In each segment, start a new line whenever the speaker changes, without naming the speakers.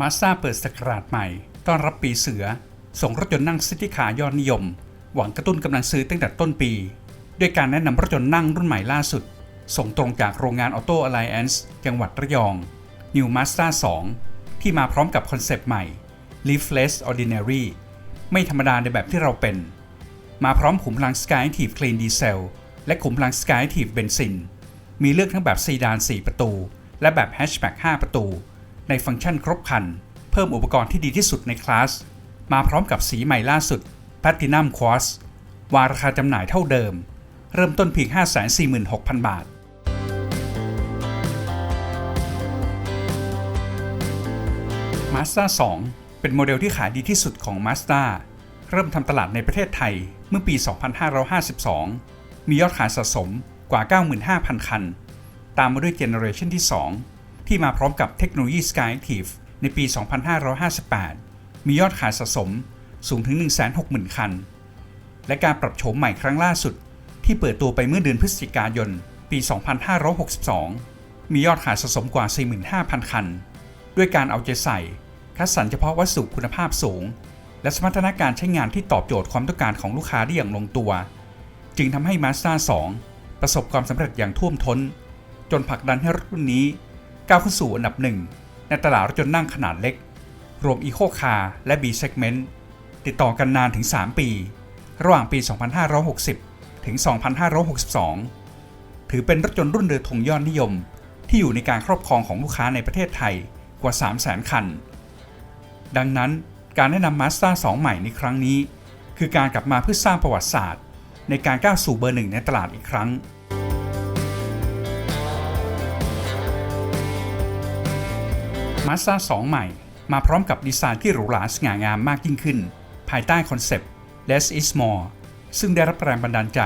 มาส d a เปิดสกราชใหม่ ต้อนรับปีเสือ ส่งรถยนต์นั่งซิตี้คาร์ยอดนิยม หวังกระตุ้นกำลังซื้อตั้งแต่ต้นปี ด้วยการแนะนำรถยนต์นั่งรุ่นใหม่ล่าสุด ส่งตรงจากโรงงาน Auto Alliance จังหวัดระยอง New Mazda 2 ที่มาพร้อมกับคอนเซปต์ใหม่ Live Less Ordinary ไม่ธรรมดาในแบบที่เราเป็น มาพร้อมขุมพลัง Skyactiv Clean Diesel และขุมพลัง Skyactiv Benzin มีเลือกทั้งแบบซีดาน 4 ประตู และแบบแฮชแบ็ก5ประตู ในฟังก์ชันครบครัน เพิ่มอุปกรณ์ที่ดีที่สุดในคลาส มาพร้อมกับสีใหม่ล่าสุด Platinum Quartz วางราคาจำหน่ายเท่าเดิม เริ่มต้นเพียง 546,000 บาท Mazda 2 เป็นโมเดลที่ขายดีที่สุดของ Mazda เริ่มทำตลาดในประเทศไทยเมื่อปี 2552 มียอดขายสะสมกว่า 95,000 คัน ตามมาด้วยเจเนอเรชันที่ 2 ที่มาพร้อมกับเทคโนโลยี Skyactiv ในปี 2558 มียอดขายสะสมสูงถึง 160,000 คัน และการปรับโฉมใหม่ครั้งล่าสุด ที่เปิดตัวไปเมื่อเดือนพฤศจิกายน ปี 2562 มียอดขายสะสมกว่า 45,000 คัน ด้วยการเอาใจใส่ คัดสรรเฉพาะวัสดุคุณภาพสูง และสมรรถนะการใช้งานที่ตอบโจทย์ความต้องการของลูกค้าได้อย่างลงตัว จึงทำให้ Mazda 2 ประสบความสำเร็จอย่างท่วมท้น จนผลักดันให้รถรุ่นนี้ ก้าวขึ้นสู่อันดับหนึ่งในตลาดรถยนต์นั่งขนาดเล็ก รวม Eco Car และ B Segment ติดต่อกันนานถึง 3 ปี ระหว่างปี 2560 ถึง 2562 ถือเป็นรถยนต์รุ่นเรือธงยอดนิยม ที่อยู่ในการครอบครองของลูกค้าในประเทศไทยกว่า 300,000 คัน ดังนั้นการแนะนำ Mazda 2 ใหม่ในครั้งนี้ คือการกลับมาเพื่อสร้างประวัติศาสตร์ ในการก้าวสู่เบอร์หนึ่งในตลาดอีกครั้ง Mazda 2 ใหม่ มาพร้อมกับดีไซน์ที่หรูหราสง่างามมากยิ่งขึ้น ภายใต้คอนเซปต์ Less is more ซึ่งได้รับแรงบันดาลใจ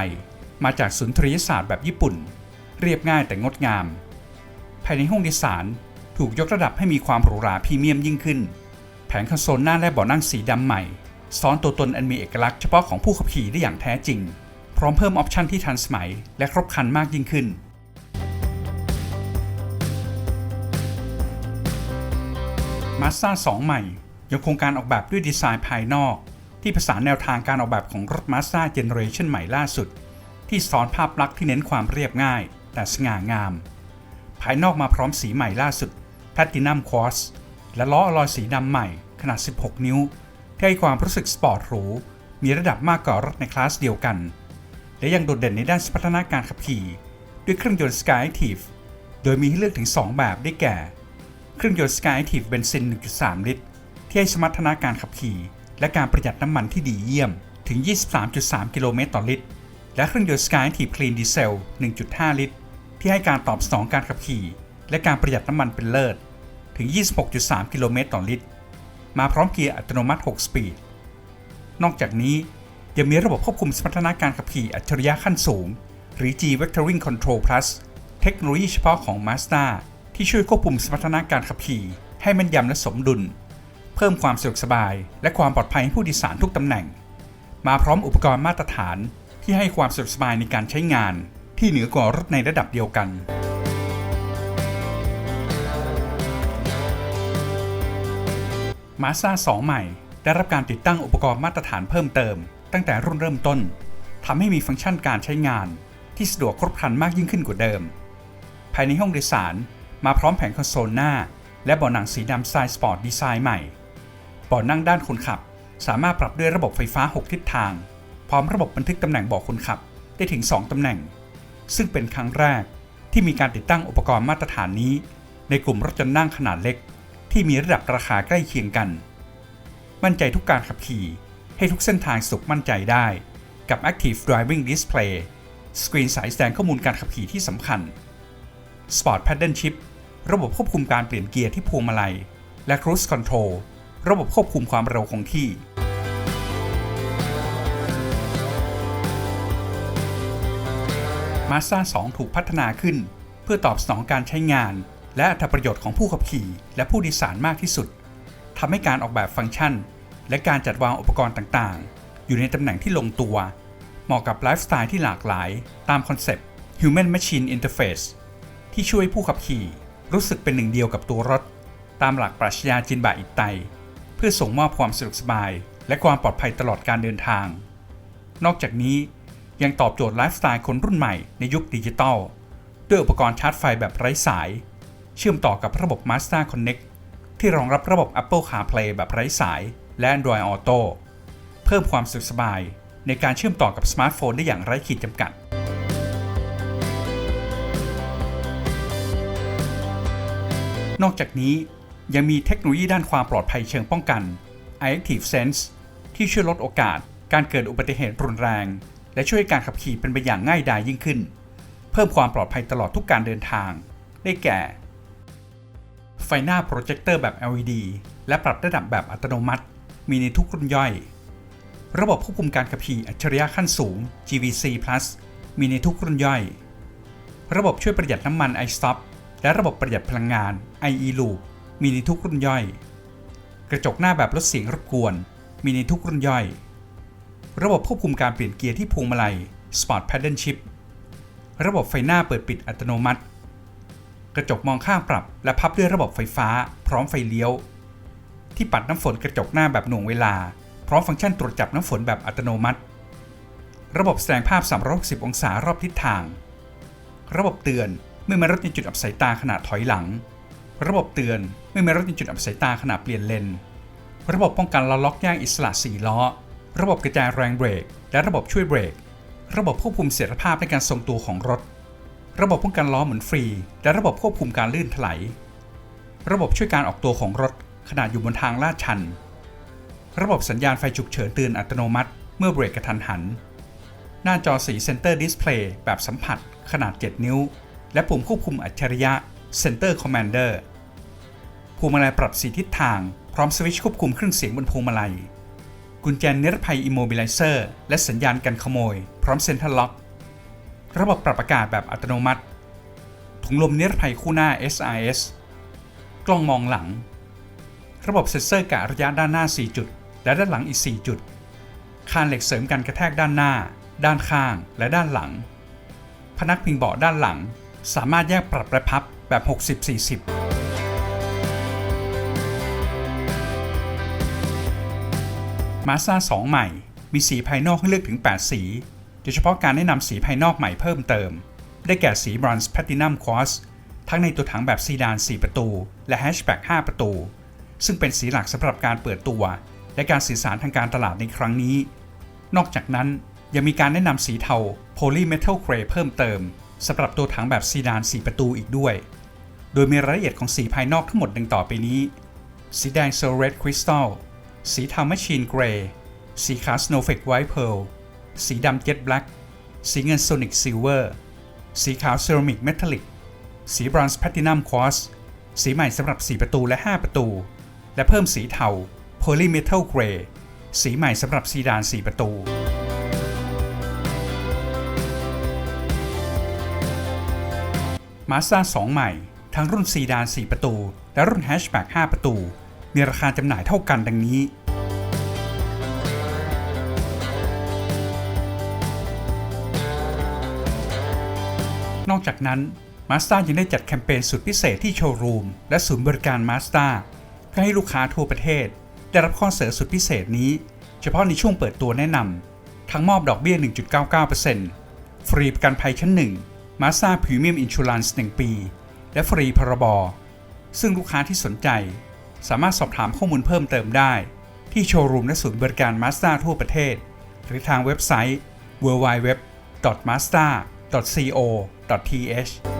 มาจากสุนทรียศาสตร์แบบญี่ปุ่น เรียบง่ายแต่งดงาม ภายในห้องโดยสารถูกยกระดับให้มีความหรูหราพรีเมียมยิ่งขึ้น แผงคอนโซลหน้าและเบาะนั่งสีดำใหม่ซ้อนตัวตนอันมีเอกลักษณ์เฉพาะของผู้ขับขี่ได้อย่างแท้จริง พร้อมเพิ่มออปชันที่ทันสมัย และครบครันมากยิ่งขึ้น Mazda 2 ใหม่ ยังคงการออกแบบด้วยดีไซน์ภายนอก ที่ผสานแนวทางการออกแบบของรถ Mazda Generation ใหม่ล่าสุด ที่ซ้อนภาพลักษณ์ที่เน้นความเรียบง่าย แต่สง่างาม ภายนอกมาพร้อมสีใหม่ล่าสุด Platinum Quartz และล้ออลอยสีดำใหม่ขนาด 16 นิ้ว ที่ให้ความรู้สึกสปอร์ตหรู มีระดับมากกว่ารถในคลาสเดียวกัน และยังโดดเด่นในด้านสมรรถนะการขับขี่ ด้วยเครื่องยนต์ Skyactiv โดยมีให้เลือกถึง 2 แบบได้แก่ เครื่องยนต์ Skyactiv Benzin 1.3 ลิตร ที่ให้สมรรถนะการขับขี่ และการประหยัดน้ำมันที่ดีเยี่ยม ถึง 23.3 กิโลเมตรต่อลิตร และเครื่องยนต์ Skyactiv Clean Diesel 1.5 ลิตร ที่ให้การตอบสนองการขับขี่ และการประหยัดน้ำมันเป็นเลิศ ถึง 26.3 กิโลเมตรต่อลิตร มาพร้อมเกียร์อัตโนมัติ 6 สปีด นอกจากนี้ยังมีระบบควบคุมสมรรถนะการขับขี่อัจฉริยะขั้นสูง หรือ G Vectoring Control Plus เทคโนโลยีเฉพาะของ Mazda ที่ช่วยควบคุมสมรรถนะการขับขี่ ให้ม่นยำและสมดุล เพิ่มความสะดวกสบาย และความปลอดภัยให้ผู้โดยสารทุกตำแหน่ง มาพร้อมอุปกรณ์มาตรฐานที่ให้ความสะดวกสบายในการใช้งาน ที่เหนือกว่ารถในระดับเดียวกัน Mazda 2 ใหม่ ได้รับการติดตั้งอุปกรณ์มาตรฐานเพิ่มเติม ตั้งแต่รุ่นเริ่มต้นทำให้มีฟังก์ชันการใช้งาน ที่สะดวกครบครันมากยิ่งขึ้นกว่าเดิม ภายในห้องโดยสาร มาพร้อมแผงคอนโซลหน้า และเบาะหนังสีดำสไตล์สปอร์ตดีไซน์ใหม่เบาะนั่งด้านคนขับ สามารถปรับด้วยระบบไฟฟ้า 6 ทิศทาง พร้อมระบบบันทึกตำแหน่งเบาะคนขับได้ถึง 2ตำแหน่ง ซึ่งเป็นครั้งแรกที่มีการติดตั้งอุปกรณ์มาตรฐานนี้ ในกลุ่มรถยนต์นั่งขนาดเล็ก ที่มีระดับราคาใกล้เคียงกัน มั่นใจทุกการขับขี่ ให้ทุกเส้นทางสุขมั่นใจได้ กับ Active Driving Display สกรีนสายแสดงข้อมูลการขับขี่ที่สำคัญ Sport Paddle Shift ระบบควบคุมการเปลี่ยนเกียร์ที่พวงมาลัย และ Cruise Control ระบบควบคุมความเร็วคงที่ Mazda 2 ถูกพัฒนาขึ้น เพื่อตอบสนองการใช้งาน และอัตประโยชน์ของผู้ขับขี่ และผู้โดยสารมากที่สุดทำให้การออกแบบฟังก์ชัน และการจัดวางอุปกรณ์ต่างๆ อยู่ในตำแหน่งที่ลงตัว เหมาะกับไลฟ์สไตล์ที่หลากหลาย ตามคอนเซปต์ Human Machine Interface ที่ช่วยผู้ขับขี่ รู้สึกเป็นหนึ่งเดียวกับตัวรถ ตามหลักปรัชญาจินบะอิไต เพื่อส่งมอบความสะดวกสบาย และความปลอดภัยตลอดการเดินทาง นอกจากนี้ยังตอบโจทย์ไลฟ์สไตล์คนรุ่นใหม่ในยุคดิจิตอลด้วยอุปกรณ์ชาร์จไฟแบบไร้สาย เชื่อมต่อกับระบบ Mazda Connect ที่รองรับระบบ Apple CarPlay แบบไร้สาย และ Android Auto เพิ่มความสะดวกสบายในการเชื่อมต่อกับสมาร์ทโฟนได้อย่างไร้ขีดจำกัด นอกจากนี้ยังมีเทคโนโลยีด้านความปลอดภัยเชิงป้องกัน Active Sense ที่ช่วยลดโอกาส การเกิดอุบัติเหตุรุนแรง และช่วยการขับขี่เป็นไปอย่างง่ายดายยิ่งขึ้น เพิ่มความปลอดภัยตลอดทุกการเดินทาง ได้แก่ ไฟหน้าโปรเจคเตอร์แบบ LED และปรับระดับแบบอัตโนมัติ มีในทุกรุ่นย่อย ระบบควบคุมการขับขี่อัจฉริยะขั้นสูง GVC Plus มีในทุกรุ่นย่อย ระบบช่วยประหยัดน้ำมัน iStop และระบบประหยัดพลังงาน IE Loop มีในทุกรุ่นย่อย กระจกหน้าแบบลดเสียงรบกวน มีในทุกรุ่นย่อย ระบบควบคุมการเปลี่ยนเกียร์ที่พวงมาลัย Sport Paddle Shift ระบบไฟหน้าเปิดปิดอัตโนมัติ กระจกมองข้างปรับ และพับด้วยระบบไฟฟ้า พร้อมไฟเลี้ยว ที่ปัดน้ำฝนกระจกหน้าแบบหน่วงเวลา พร้อมฟังก์ชันตรวจจับน้ำฝนแบบอัตโนมัติ ระบบแสดงภาพ 360 องศารอบทิศทาง ระบบเตือน มื่อมีรถในจุดอับสายตาขณะถอยหลัง ระบบเตือนเมื่อมีรถในจุดอับสายตาขณะเปลี่ยนเลน ระบบป้องกันล้อล็อกย่างอิสระ4ล้อ ระบบกระจายแรงเบรก และระบบช่วยเบรก ระบบควบคุมเสถียรภาพในการทรงตัวของรถ ระบบป้องกันล้อหมุนฟรี และระบบควบคุมการลื่นถลายระบบช่วยการออกตัวของรถขณะอยู่บนทางลาดชัน ระบบสัญญาณไฟฉุกเฉินเตือนอัตโนมัติ เมื่อเบรกกระทันหัน หน้าจอสี Center Display แบบสัมผัสขนาด 7 นิ้ว และปุ่มควบคุมอัจฉริยะ Center Commander พวงมาลัยปรับสีทิศทาง พร้อมสวิตช์ควบคุมเครื่องเสียงบนพวงมาลัย กุญแจนิรภัย Immobilizer และสัญญาณกันขโมย พร้อม Center Lock ระบบปรับอากาศแบบอัตโนมัติ ถุงลมนิรภัยคู่หน้า SRS กล้องมองหลัง ระบบเซ็นเซอร์กะระยะด้านหน้า 4 จุด และด้านหลังอีก 4 จุด คานเหล็กเสริมกันกระแทกด้านหน้า ด้านข้าง และด้านหลัง พนักพิงเบาะด้านหลัง สามารถแยกปรับและพับแบบ 60-40 มาซ่า2 ใหม่ มีสีภายนอกให้เลือกถึง 8 สี โดยเฉพาะการแนะนำสีภายนอกใหม่เพิ่มเติม ได้แก่สีบรอนซ์แพลตินัมควอสทั้งในตัวถังแบบซีดาน 4 ประตู และแฮชแบ็ก5ประตู ซึ่งเป็นสีหลักสำหรับการเปิดตัว และการสื่อสารทางการตลาดในครั้งนี้ นอกจากนั้นยังมีการแนะนำสีเทา Polymetal Gray เพิ่มเติม สำหรับตัวถังแบบซีดาน 4 ประตูอีกด้วย โดยมีรายละเอียดของสีภายนอกทั้งหมดดังต่อไปนี้ สีแดง Soul Red Crystal สีเทา Machine Gray สีขาว Snowflake White Pearl สีดำ Jet Black สีเงิน Sonic Silver สีขาว Ceramic Metallic สีบรอนซ์ Platinum Quartz สีใหม่สำหรับ 4 ประตูและ 5 ประตู และเพิ่มสีเทา Polymetal Gray สีใหม่สำหรับซีดาน 4 ประตู มาส d a 2 ใหม่ ทั้งรุ่นซีดาน 4 ประตู และรุ่นแฮชแบ็ก5 ประตู มีราคาจำหน่ายเท่ากันดังนี้ นอกจากนั้น Mazda ยังได้จัดแคมเปญสุดพิเศษที่โชว์รูม และศูนย์บริการ Mazda เพื่อให้ลูกค้าทั่วประเทศ ได้รับข้อเสนอสุดพิเศษนี้ เฉพาะในช่วงเปิดตัวแนะนำทั้งมอบดอกเบี้ย 1.99%ฟรีประกันภัยชั้น 1 Mazda Premium Insurance 1ปี และฟรีพรบซึ่งลูกค้าที่สนใจ สามารถสอบถามข้อมูลเพิ่มเติมได้ ที่โชว์รูมและศูนย์บริการมาซาทั่วประเทศ หรือทางเว็บไซต์ www.mazda.co.th